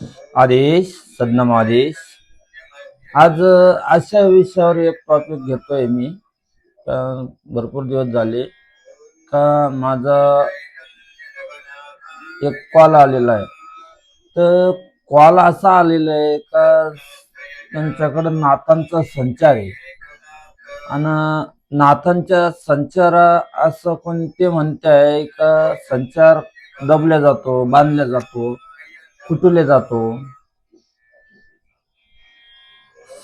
आदेश सदनाम आदेश आज अशा विषयावर एक टॉपिक घेतोय मी. भरपूर दिवस झाले. का माझा एक कॉल आलेला आहे. तर कॉल असा आलेला आहे का त्यांच्याकडं नातांचा संचार आहे. आणि नाथांच्या संचारा असं कोणते म्हणते आहे का संचार दबल्या जातो बांधल्या जातो. कुटले जातो.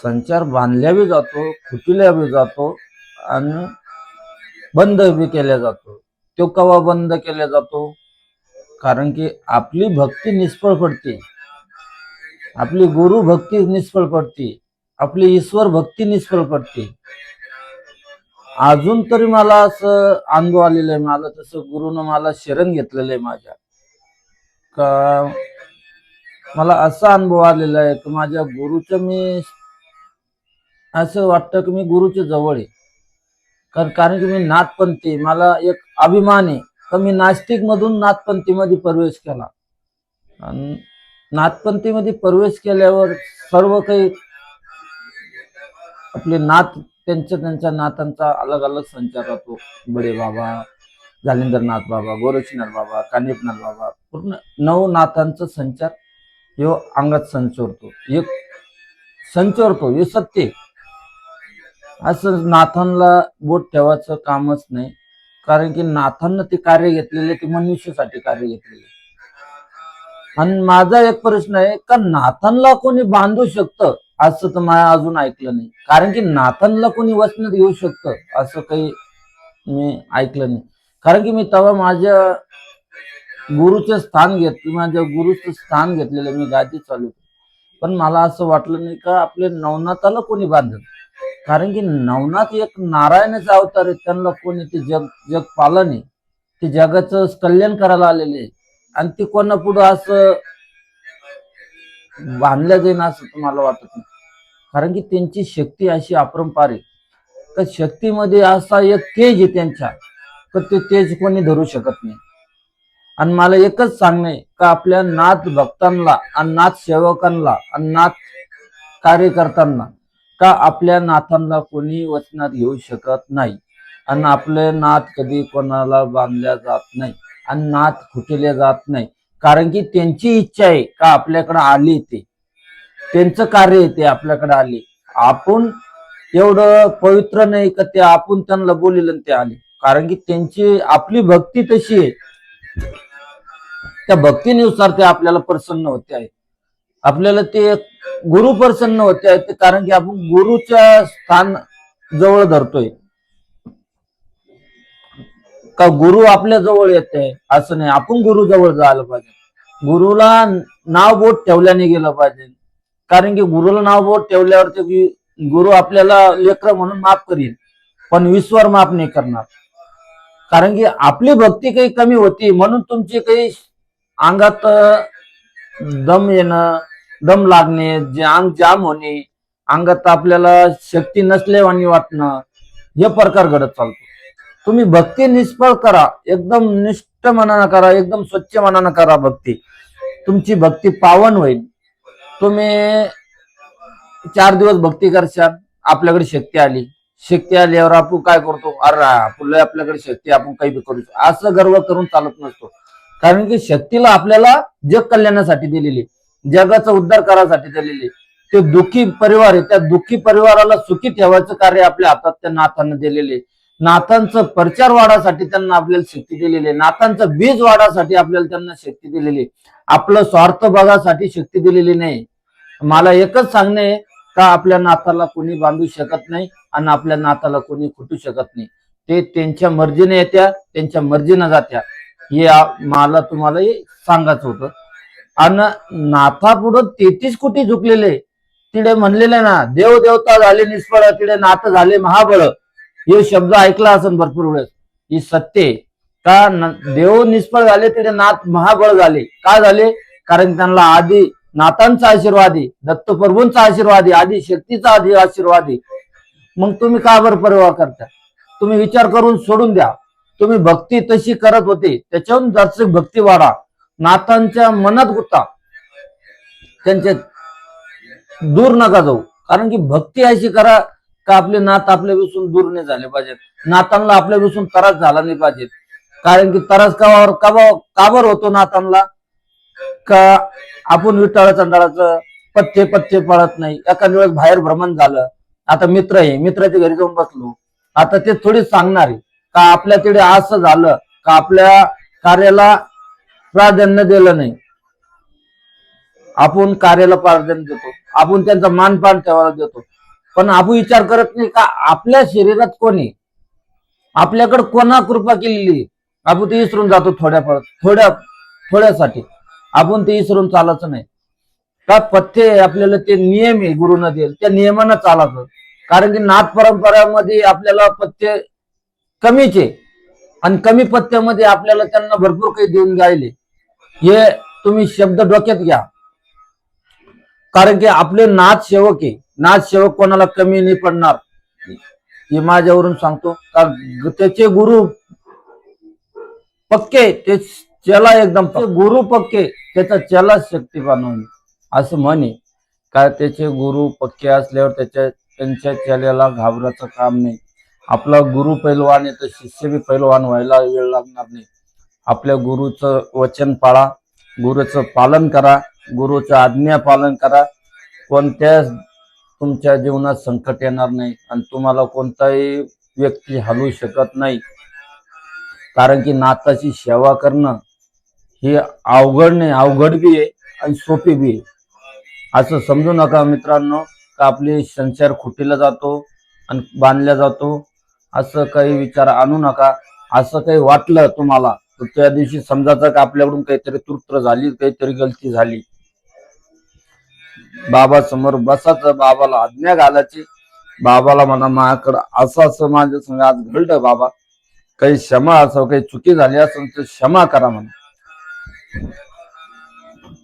संचार बांधल्या बी जातो खुटल्या बी जातो आणि बंद बी केला जातो. तो कवा बंद केला जातो? कारण की आपली भक्ती निष्फळ पडते. आपली गुरु भक्ती निष्फळ पडते. आपली ईश्वर भक्ती निष्फळ पडते. अजून तरी मला असं अनुभव आलेलं आहे. मला तसं गुरुनं मला शरण घेतलेलं आहे माझ्या. का मला असा अनुभव आलेला आहे की माझ्या गुरुचं मी असं वाटतं की मी गुरुच्या जवळ आहे. कारण कारण की मी नाथपंथी मला एक अभिमान आहे. तर मी नास्तिक मधून नाथपंथीमध्ये प्रवेश केला. आणि नाथपंथीमध्ये प्रवेश केल्यावर सर्व काही आपले नाथ त्यांच्या त्यांच्या नाथांचा अलग अलग संचार राहतो बडे बाबा जालिंदरनाथ बाबा गोरक्षनाथ बाबा कानिपनाथ बाबा पूर्ण नऊ नाथांचा संचार यो अंगात संचोरतो. एक संचोरतो हे सत्य. असं नाथांना बोट ठेवायचं कामच नाही. कारण की नाथांना ते कार्य घेतलेले ते मनुष्यासाठी कार्य घेतलेले. आणि माझा एक प्रश्न आहे का नाथांना कोणी बांधू शकतं? असं तर मला अजून ऐकलं नाही. कारण की नाथांना कोणी वचनात येऊ शकतं? असं काही मी ऐकलं नाही. कारण की मी तेव्हा माझ्या गुरुचं स्थान घेत माझ्या गुरुचं स्थान घेतलेलं मी गादी चालू पण मला असं वाटलं नाही का आपले नवनाथाला कोणी बांधत कारण की नवनाथ एक नारायणाचा अवतार आहे. त्यांना कोणी ते जग जग पालन आहे ते जगाचं कल्याण करायला आलेले आहे. आणि ते कोणा पुढं असं बांधल्या जाईन असं तुम्हाला वाटत नाही. कारण की त्यांची शक्ती अशी अपरंपार आहे. तर शक्तीमध्ये असा एक तेज आहे त्यांच्या. तर ते तेज कोणी धरू शकत नाही. आणि मला एकच सांगणे का आपल्या नाथ भक्तांना आणि नाथ सेवकांना आणि नाथ कार्यकर्त्यांना का आपल्या नाथांना कोणी वचनात घेऊ शकत नाही? आणि आपले नाथ कधी कोणाला बांधल्या जात नाही आणि नाथ खुटले जात नाही. कारण की त्यांची इच्छा आहे का आपल्याकडे आली ते. त्यांचं कार्य आहे ते आपल्याकडे आले. आपण एवढं पवित्र नाही का ते आपण त्यांना बोलिल ते आले. कारण की त्यांची आपली भक्ती तशी आहे. त्या भक्तीनुसार ते आपल्याला प्रसन्न होते आहे आपल्याला ते गुरु प्रसन्न होते आहेत ते कारण की आपण गुरुच्या स्थान जवळ धरतोय. का गुरु आपल्या जवळ येत आहे असं नाही. आपण गुरु जवळ जायला पाहिजे. गुरुला नाव बोट ठेवल्याने गेलं पाहिजे. कारण की गुरुला नाव बोट ठेवल्यावर ते गुरु आपल्याला लेकर म्हणून माफ करील पण विश्वर माफ नाही करणार. कारण की आपली भक्ती काही कमी होती म्हणून तुमची काही अंगात दम येणं दम लागणे जे अंग जाम होणे अंगात आपल्याला शक्ती नसल्यावानी वाटणं हे प्रकार घडत चालतो. तुम्ही भक्ती निष्फळ करा एकदम निष्ठ मनानं करा एकदम स्वच्छ मनानं करा भक्ती. तुमची भक्ती पावन होईल. तुम्ही चार दिवस भक्ती करशाल आपल्याकडे शक्ती आली. शक्ती आल्यावर आपण काय करतो? अरे आपलं आपल्याकडे शक्ती आपण काही बी करू असं गर्व करून चालत नसतो. कारण की शक्तीला आपल्याला जग कल्याणासाठी दिलेली जगाचा उद्धार करायसाठी दिलेली. ते दुःखी परिवार आहे त्या दुःखी परिवाराला सुखी ठेवायचं कार्य आपल्या हातात त्या नाथांना दिलेले. नाथांचं प्रचार वाढासाठी त्यांना आपल्याला शक्ती दिलेली. नाथांचं बीज वाढासाठी आपल्याला त्यांना शक्ती दिलेली. आहे. आपलं स्वार्थ बघासाठी शक्ती दिलेली नाही. मला एकच सांगणे आहे का आपल्या नाथाला कोणी बांधू शकत नाही आणि आपल्या नाथाला कोणी खुटू शकत नाही. ते त्यांच्या मर्जीने येत्या त्यांच्या मर्जीने जात्या. हे मला तुम्हाला सांगायचं होतं. आणि नाथापुढं तेहतीस कोटी झुकलेले. तिडे म्हणलेले ना देव देवता झाले निष्फळ तिडे नाथ झाले महाबळ. हे शब्द ऐकला असेल भरपूर वेळेस. ही सत्य का देव निष्फळ झाले तिथे नाथ महाबळ झाले. का झाले? कारण त्यांना आधी नाथांचा आशीर्वाद दत्तप्रभूंचा आशीर्वाद आधी शक्तीचा आधी आशीर्वाद मग तुम्ही का बरं परवा करता? तुम्ही विचार करून सोडून द्या. तुम्ही भक्ती तशी करत होते. त्याच्याहून जास्त भक्ती वाढा. नाथांच्या मनात गुता त्यांचे दूर नका जाऊ. कारण की भक्ती अशी करा का आपले नात आपल्यापासून दूर नाही झाले पाहिजेत. नातांना आपल्यापासून त्रास झाला नाही पाहिजेत. कारण की त्रास कावावर काबर काबर होतो नातांना का आपण विटाळ चंडाळाचं पथ्य पथ्य पळत नाही. एखाद्या वेळेस बाहेर भ्रमण झालं. आता मित्र आहे. मित्राच्या घरी जाऊन बसलो. आता ते थोडी सांगणार. आहे का आपल्या तिथे असं झालं का आपल्या कार्याला प्राधान्य दिलं नाही? आपण कार्याला प्राधान्य देतो. आपण त्यांचा मानपान ठेवायला देतो. पण आपण विचार करत नाही का आपल्या शरीरात कोणी आपल्याकडे कोणा कृपा केलेली आपण ते विसरून जातो थोड्या थोड्या थोड्यासाठी. आपण ते विसरून चालायचं नाही. का पथ्य आहे आपल्याला ते नियम आहे गुरुनं देईल त्या नियमानं चालायचं कारण की नाथ परंपरामध्ये आपल्याला पथ्य कमीच. आहे आणि कमी पथ्यामध्ये आपल्याला त्यांना भरपूर काही देऊन गायले हे तुम्ही शब्द डोक्यात घ्या. कारण की आपले नाथ सेवक आहे. नाथ सेवक कोणाला कमी नाही पडणार. हे माझ्यावरून सांगतो का त्याचे गुरु पक्के ते चला एकदम गुरु पक्के त्याचा चला शक्ती होईल असं म्हणे. काय त्याचे गुरु पक्के असल्यावर त्याच्या त्यांच्या चल्याला घाबरायचं काम नाही. आपला गुरु पैलवान आहे तर शिष्य बी पैलवान व्हायला वेळ लागणार नाही. आपल्या गुरुचं वचन पाळा गुरुचं पालन करा गुरुचं आज्ञा पालन करा. कोणत्याच तुमच्या जीवनात संकट येणार नाही आणि तुम्हाला कोणताही व्यक्ती हलवू शकत नाही. कारण की नाताची सेवा करणं ही अवघड नाही अवघड बी आहे आणि सोपी बी आहे. असं समजू नका मित्रांनो का आपली संचार खुटीला जातो आणि बांधल्या जातो. असं काही विचार आणू नका. असं काही वाटलं तुम्हाला तर त्या दिवशी समजायचं का आपल्याकडून काहीतरी तृप्त झाली काहीतरी गलती झाली. बाबा समोर बसायचं बाबाला आज्ञा घालायची. बाबाला म्हणा माझ्याकडं असं असं माझ्या संग आज घडलं बाबा. काही क्षमा असं काही चुकी झाली असेल तर क्षमा करा म्हणा.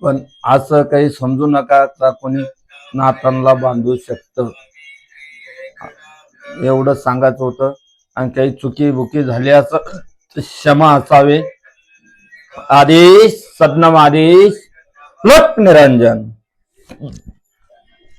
पण असं काही समजू नका का कोणी नातांना बांधू शकत? एवढं सांगायचं होतं. आणि काही चुकी बुकी झाली असं क्षमा असावे. आदेश सदनम आदेश लोक निरंजन.